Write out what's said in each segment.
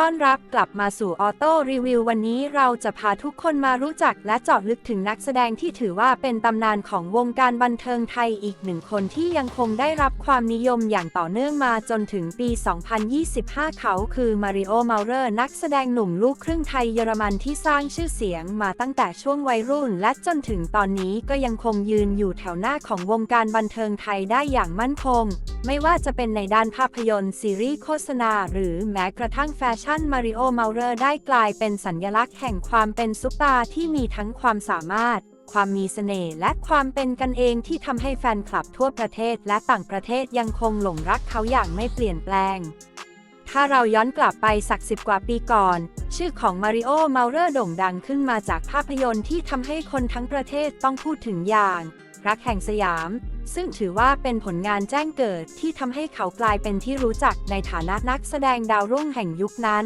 ต้อนรับกลับมาสู่ออโต้รีวิววันนี้เราจะพาทุกคนมารู้จักและเจาะลึกถึงนักแสดงที่ถือว่าเป็นตำนานของวงการบันเทิงไทยอีกหนึ่งคนที่ยังคงได้รับความนิยมอย่างต่อเนื่องมาจนถึงปี 2025 เขาคือมาริโอเมาเรอร์นักแสดงหนุ่มลูกครึ่งไทยเยอรมันที่สร้างชื่อเสียงมาตั้งแต่ช่วงวัยรุ่น และจนถึงตอนนี้ก็ยังคงยืนอยู่แถวหน้าของวงการบันเทิงไทยได้อย่างมั่นคง ไม่ว่าจะเป็นในด้านภาพยนตร์ซีรีส์โฆษณา หรือแม้กระทั่งแฟชั่นมาริโอเมาเรอร์ได้กลายเป็นสัญลักษณ์แห่งความเป็นซุปตาร์ที่มีทั้งความสามารถ ความมีเสน่ห์และความเป็นกันเองที่ทำให้แฟนคลับทั่วประเทศและต่างประเทศยังคงหลงรักเขาอย่างไม่เปลี่ยนแปลง ถ้าเราย้อนกลับไปสักสิบกว่าปีก่อน ชื่อของมาริโอเมาเรอร์โด่งดังขึ้นมาจากภาพยนตร์ที่ทำให้คนทั้งประเทศต้องพูดถึงอย่าง รักแห่งสยาม ซึ่งถือว่าเป็นผลงานแจ้งเกิดที่ทำให้เขากลายเป็นที่รู้จักในฐานะนักแสดงดาวรุ่งแห่งยุคนั้น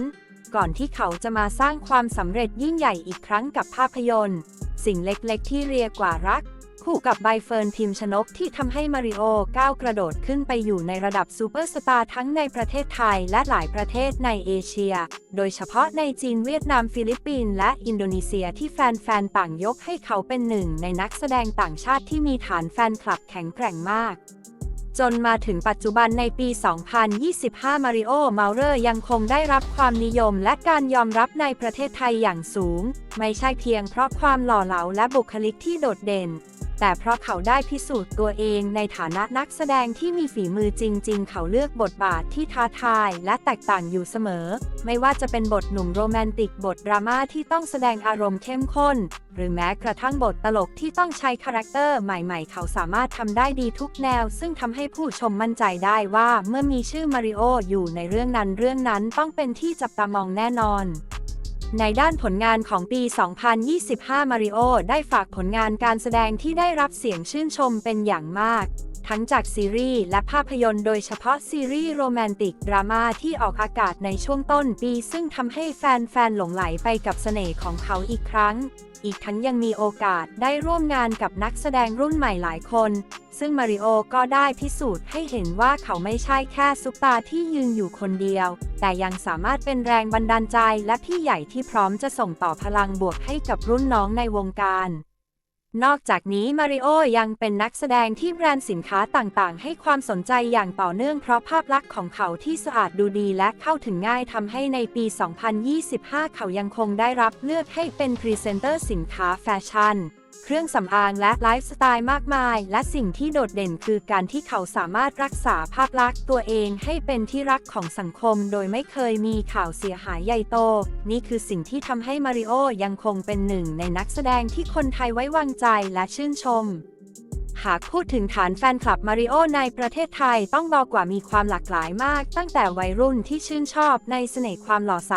ก่อนที่เขาจะมาสร้างความสำเร็จยิ่งใหญ่อีกครั้งกับภาพยนตร์ สิ่งเล็กๆที่เรียกว่ารัก คู่กับใบเฟิร์นพิมพ์ชนกที่ทำให้มาริโอก้าวกระโดดขึ้นไปอยู่ในระดับซูเปอร์สตาร์ทั้งในประเทศไทยและหลายประเทศในเอเชีย โดยเฉพาะในจีนเวียดนามฟิลิปปินส์และอินโดนีเซียที่แฟนๆต่างยกให้เขาเป็นหนึ่งในนักแสดงต่างชาติที่มีฐานแฟนคลับแข็งแกร่งมากจนมาถึงปัจจุบันในปี 2025 มาริโอ เมาเรอร์ยังคงได้รับความนิยมและการยอมรับในประเทศไทยอย่างสูง ไม่ใช่เพียงเพราะความหล่อเหลาและบุคลิกที่โดดเด่น แต่เพราะเขาได้พิสูจน์ตัวเองในฐานะนักแสดงที่มีฝีมือจริง ๆ เขาเลือกบทบาทที่ท้าทายและแตกต่างอยู่เสมอ ไม่ว่าจะเป็นบทหนุ่มโรแมนติกบทดราม่าที่ต้องแสดงอารมณ์เข้มข้น หรือแม้กระทั่งบทตลกที่ต้องใช้คาแรคเตอร์ใหม่ ๆ เขาสามารถทำได้ดีทุกแนว ซึ่งทำให้ผู้ชมมั่นใจได้ว่าเมื่อมีชื่อมาริโออยู่ในเรื่องนั้นเรื่องนั้นต้องเป็นที่จับตามองแน่นอน ในด้านผลงานของปี 2025 มาริโอได้ฝากผลงานการแสดงที่ได้รับเสียงชื่นชมเป็นอย่างมาก ทั้งจากซีรีส์และภาพยนตร์โดยเฉพาะซีรีส์โรแมนติกดราม่าที่ออกอากาศในช่วงต้นปี ซึ่งทำให้แฟนๆหลงไหลไปกับเสน่ห์ของเขาอีกครั้ง อีกทั้งยังมีโอกาสได้ร่วมงานกับนักแสดงรุ่นใหม่หลายคน ซึ่งมาริโอก็ได้พิสูจน์ให้เห็นว่าเขาไม่ใช่แค่ซุปตาที่ยืนอยู่คนเดียว แต่ยังสามารถเป็นแรงบันดาลใจและพี่ใหญ่ที่พร้อมจะส่งต่อพลังบวกให้กับรุ่นน้องในวงการ นอกจากนี้มาริโอยังเป็นนักแสดงที่แบรนด์สินค้าต่างๆ ให้ความสนใจอย่างต่อเนื่องเพราะภาพลักษณ์ของเขาที่สะอาดดูดีและเข้าถึงง่ายทำให้ในปี 2025 เขายังคงได้รับเลือกให้เป็นพรีเซนเตอร์สินค้าแฟชั่นเครื่องสำอางและไลฟ์สไตล์มากมาย และสิ่งที่โดดเด่นคือการที่เขาสามารถรักษาภาพลักษณ์ตัวเองให้เป็นที่รักของสังคม โดยไม่เคยมีข่าวเสียหายใหญ่โต นี่คือสิ่งที่ทำให้มาริโอยังคงเป็นหนึ่งในนักแสดงที่คนไทยไว้วางใจและชื่นชมหากพูดถึงฐานแฟนคลับมาริโอในประเทศไทยต้องบอกว่ามีความหลากหลายมาก ตั้งแต่วัยรุ่นที่ชื่นชอบในเสน่ห์ความหล่อใส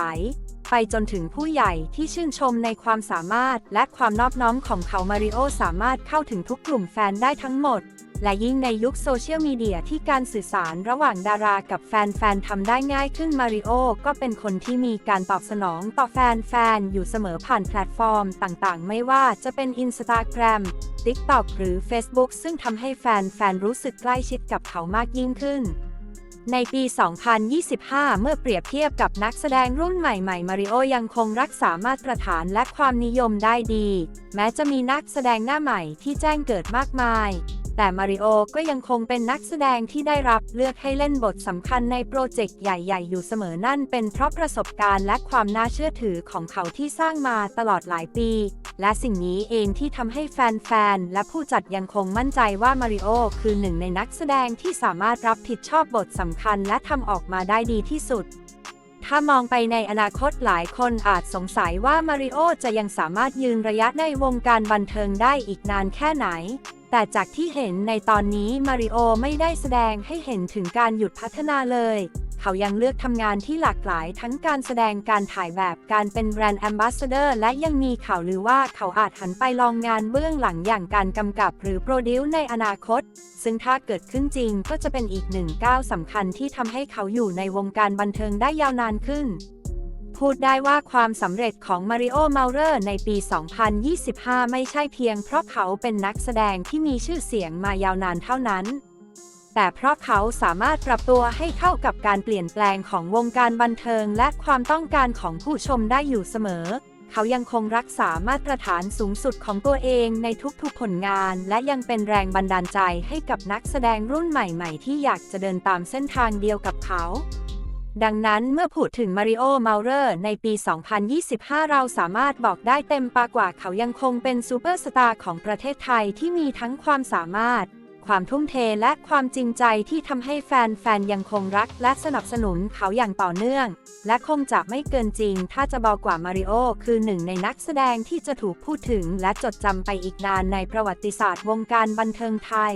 ไปจนถึงผู้ใหญ่ที่ชื่นชมในความสามารถและความนอบน้อมของเขามาริโอสามารถเข้าถึงทุกกลุ่มแฟนได้ทั้งหมด และยิ่งในยุคโซเชียลมีเดียที่การสื่อสารระหว่างดารากับแฟนๆทำได้ง่ายขึ้นมาริโอก็เป็นคนที่มีการตอบสนองต่อแฟนๆอยู่เสมอผ่านแพลตฟอร์มต่างๆ ไม่ว่าจะเป็น Instagram TikTok หรือ Facebook ซึ่งทำให้แฟนๆรู้สึกใกล้ชิดกับเขามากยิ่งขึ้น ในปี 2025 เมื่อเปรียบเทียบกับนักแสดงรุ่นใหม่ๆ มาริโอยังคงรักษามาตรฐานและความนิยมได้ดี แม้จะมีนักแสดงหน้าใหม่ที่แจ้งเกิดมากมาย แต่มาริโอก็ยังคงเป็นนักแสดงที่ได้รับเลือกให้เล่นบทสำคัญในโปรเจกต์ใหญ่ ๆ อยู่เสมอนั่นเป็นเพราะประสบการณ์และความน่าเชื่อถือของเขาที่สร้างมาตลอดหลายปี และสิ่งนี้เองที่ทำให้แฟน ๆ และผู้จัดยังคงมั่นใจว่ามาริโอคือหนึ่งในนักแสดงที่สามารถรับผิดชอบบทสำคัญและทำออกมาได้ดีที่สุดถ้ามองไปในอนาคตหลายคนอาจสงสัยว่ามาริโอจะยังสามารถยืนระยะในวงการบันเทิงได้อีกนานแค่ไหน แต่จากที่เห็นในตอนนี้มาริโอไม่ได้แสดงให้เห็นถึงการหยุดพัฒนาเลย เขายังเลือกทำงานที่หลากหลายทั้งการแสดงการถ่ายแบบการเป็นแบรนด์แอมบาสเดอร์และยังมีข่าวลือว่าเขาอาจหันไปลองงานเบื้องหลังอย่างการกำกับหรือโปรดิวในอนาคต ซึ่งถ้าเกิดขึ้นจริงก็จะเป็นอีกหนึ่งก้าวสำคัญที่ทำให้เขาอยู่ในวงการบันเทิงได้ยาวนานขึ้น พูดได้ว่าความสำเร็จของมาริโอเมาเรอร์ในปี 2025 ไม่ใช่เพียงเพราะเขาเป็นนักแสดงที่มีชื่อเสียงมายาวนานเท่านั้น แต่เพราะเขาสามารถปรับตัวให้เข้ากับการเปลี่ยนแปลงของวงการบันเทิงและความต้องการของผู้ชมได้อยู่เสมอ เขายังคงรักษามาตรฐานสูงสุดของตัวเองในทุกๆผลงาน และยังเป็นแรงบันดาลใจให้กับนักแสดงรุ่นใหม่ ๆ ที่อยากจะเดินตามเส้นทางเดียวกับเขา ดังนั้นเมื่อพูดถึงมาริโอมาเรอร์ในปี 2025 เราสามารถบอกได้เต็มปากว่าเขายังคงเป็นซูเปอร์สตาร์ของประเทศไทยที่มีทั้งความสามารถ ความทุ่มเทและความจริงใจที่ทำให้แฟนๆ ยังคงรักและสนับสนุนเขาอย่างต่อเนื่อง และคงจะไม่เกินจริง ถ้าจะบอกว่ามาริโอคือหนึ่งในนักแสดงที่จะถูกพูดถึงและจดจำไปอีกนานในประวัติศาสตร์วงการบันเทิงไทย